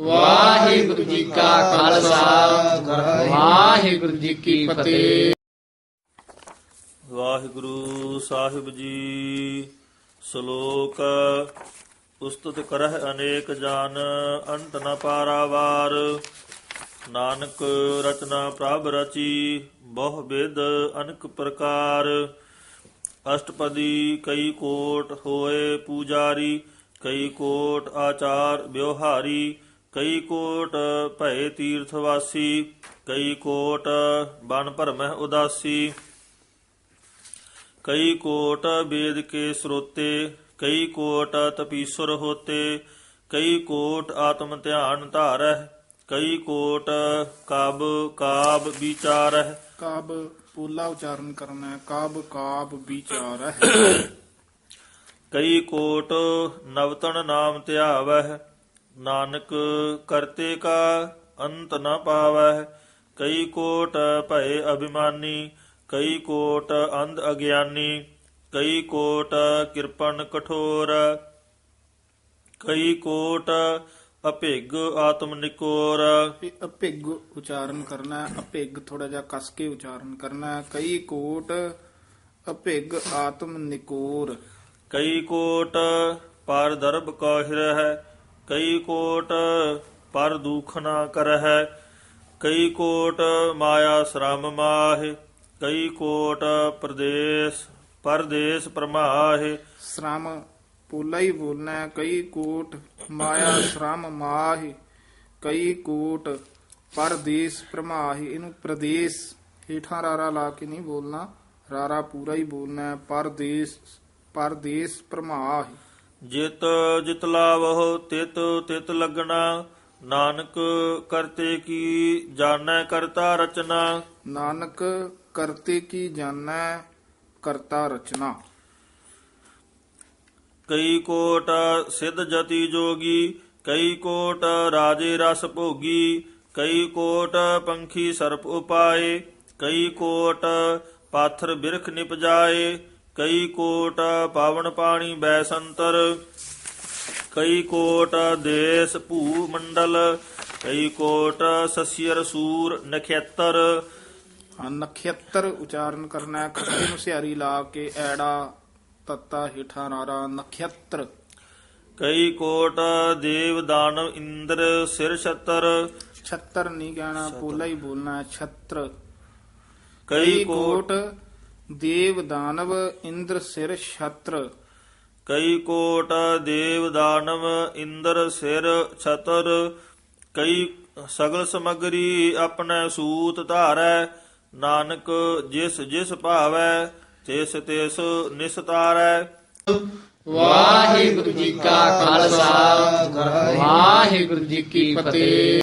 ਵਾਹਿਗੁਰੂ ਜੀ ਕਾ ਖਾਲਸਾ। ਵਾਹਿਗੁਰੂ ਜੀ ਕੀ ਫਤਿਹ। ਵਾਹਿਗੁਰੂ ਸਾਹਿਬ ਜੀ, ਸ਼ਲੋਕ, ਉਸਤਤ ਕਰਹਿ ਅਨੇਕ ਜਾਨ, ਅੰਤ ਨ ਪਾਰਾਵਾਰ ਨਾਨਕ ਰਚਨਾ ਪ੍ਰਭ ਰਚੀ, ਬਹੁ ਬਿਦ ਅਨਕ ਪ੍ਰਕਾਰ। ਅਸ਼ਟਪਦੀ ਕਈ ਕੋਟ ਹੋਏ ਪੂਜਾਰੀ ਕਈ ਕੋਟ ਆਚਾਰ ਵਿਵਹਾਰੀ, ਕਈ ਕੋਟ ਭਏ ਤੀਰਥਵਾਸੀ, ਕਈ ਕੋਟ ਬਨ ਭਰਮਹਿ ਉਦਾਸੀ, ਕਈ ਕੋਟ ਵੇਦ ਕੇ ਸਰੋਤੇ, ਕਈ ਕੋਟ ਤਪੀਸੁਰ ਹੋਤੇ, ਕਈ ਕੋਟ ਆਤਮ ਧਿਆਨ ਧਾਰਹਿ, ਕਈ ਕੋਟ ਕਬ ਕਾਬ ਵਿਚਾਰਹਿ। ਕਾਬ ਪੂਲਾ ਉਚਾਰਨ ਕਰਨਾ ਹੈ, ਕਾਬ ਕਾਬ ਵਿਚਾਰ ਕਈ ਕੋਟ ਨਵਤਨ ਨਾਮ ਧਿਆਵਹਿ, ਨਾਨਕ ਕਰਤੇ ਕਾ ਅੰਤ ਨ ਪਾਵਹਿ। ਕਈ ਕੋਟ ਭਏ ਅਭਿਮਾਨੀ, ਕਈ ਕੋਟ ਅੰਧ ਅਗਿਆਨੀ, ਕਈ ਕੋਟ ਕਿਰਪਨ ਕਠੋਰ। ਕਈ ਕੋਟ ਅਭਿਗ ਆਤਮ ਨਿਕੋਰ। ਅਭਿਗ ਉਚਾਰਨ ਕਰਨਾ, ਅਭਿਗ ਥੋੜਾ ਜਿਹਾ ਕਸ ਕੇ ਉਚਾਰਨ ਕਰਨਾ। ਕਈ ਕੋਟ ਅਭਿਗ ਆਤਮ ਨਿਕੋਰ। ਕਈ ਕੋਟ ਪਰ ਦਰਬ ਕਾਹਿਰ ਹੈ ਕਈ ਕੋਟ ਪਰ ਦੁਖ ਨਾ ਕਰਹਿ ਕਈ ਕੋਟ ਮਾਇਆ ਸ਼ਰਮ ਮਾਹਿ ਕਈ ਕੋਟ ਪ੍ਰਦੇਸ਼ ਪਰਦੇਸ ਪ੍ਰਮਾਹਿ ਸ਼ਰਮ ਪੂਲਾ ਹੀ ਬੋਲਣਾ ਹੈ ਕਈ ਕੋਟ ਮਾਇਆ ਸ਼ਰਮ ਮਾਹਿ ਕਈ ਕੋਟ ਪਰਦੇਸ ਪ੍ਰਮਾਹਿ ਇਹਨੂੰ ਪ੍ਰਦੇਸ਼ ਹੇਠਾਂ ਰਾਰਾ ਲਾ ਕੇ ਨਹੀਂ ਬੋਲਣਾ ਰਾਰਾ ਪੂਰਾ ਹੀ ਬੋਲਣਾ ਹੈ ਪਰਦੇਸ ਪਰਦੇਸ ਪ੍ਰਮਾਹਿ ਜਿਤ ਜਿਤ ਲਾਵਹੁ ਤਿਤ ਤਿਤ ਲਗਣਾ ਨਾਨਕ ਕਰਤੇ ਕੀ ਜਾਣੈ ਕਰਤਾ ਰਚਨਾ। ਨਾਨਕ ਕਰਤੇ ਕੀ ਜਾਣੈ ਕਰਤਾ ਰਚਨਾ। ਕਈ ਕੋਟ ਸਿੱਧ ਜਤੀ ਜੋਗੀ ਕਈ ਕੋਟ ਰਾਜੇ ਰਸ ਭੋਗੀ ਕਈ ਕੋਟ ਪੰਖੀ ਸਰਪ ਉਪਾਏ ਕਈ ਕੋਟ ਪਾਥਰ ਬਿਰਖ ਨਿਪਜਾਏ ਕਈ ਕੋਟ ਪਾਵਨ ਪਾਣੀ ਬੈਸੰਤਰ ਕਈ ਕੋਟ ਦੇਸ ਭੂ ਮੰਡਲ ਕਈ ਕੋਟ ਸਸਿਅਰ ਸੂਰ ਨਖੇਤਰ। ਨਖੇਤਰ ਉਚਾਰਨ ਕਰਨਾ ਖੱਤੇ ਨੂੰ ਸਿਆਰੀ ਲਾ ਕੇ ਐੜਾ ਤੱਤਾ ਹੇਠਾਂ ਰਾਰਾ ਨਖੇਤਰ। ਕਈ ਕੋਟ ਦੇਵ ਦਾਨਵ ਇੰਦਰ ਸਿਰ ਛਤਰ। ਛੱਤਰ ਨਹੀਂ ਕਹਿਣਾ ਪੋਲਾ ਹੀ ਬੋਲਣਾ ਛੱਤਰ। ਕਈ ਕੋਟ ਦੇਵ ਦਾਨਵ ਇੰਦਰ ਸਿਰ ਛਤਰ। ਕਈ ਕੋਟ ਦੇਵ ਦਾਨਵ ਇੰਦਰ ਸਿਰ ਛਤਰ ਕਈ ਸਗਲ ਸਮਗਰੀ ਆਪਣੇ ਸੂਤ ਧਾਰੈ ਨਾਨਕ ਜਿਸ ਜਿਸ ਭਾਵੈ ਤਿਸ ਤਿਸ ਨਿਸਤਾਰੈ ਵਾਹਿਗੁਰੂ ਜੀ ਕਾ ਖਾਲਸਾ ਵਾਹਿਗੁਰੂ ਜੀ ਕੀ ਫਤਿਹ।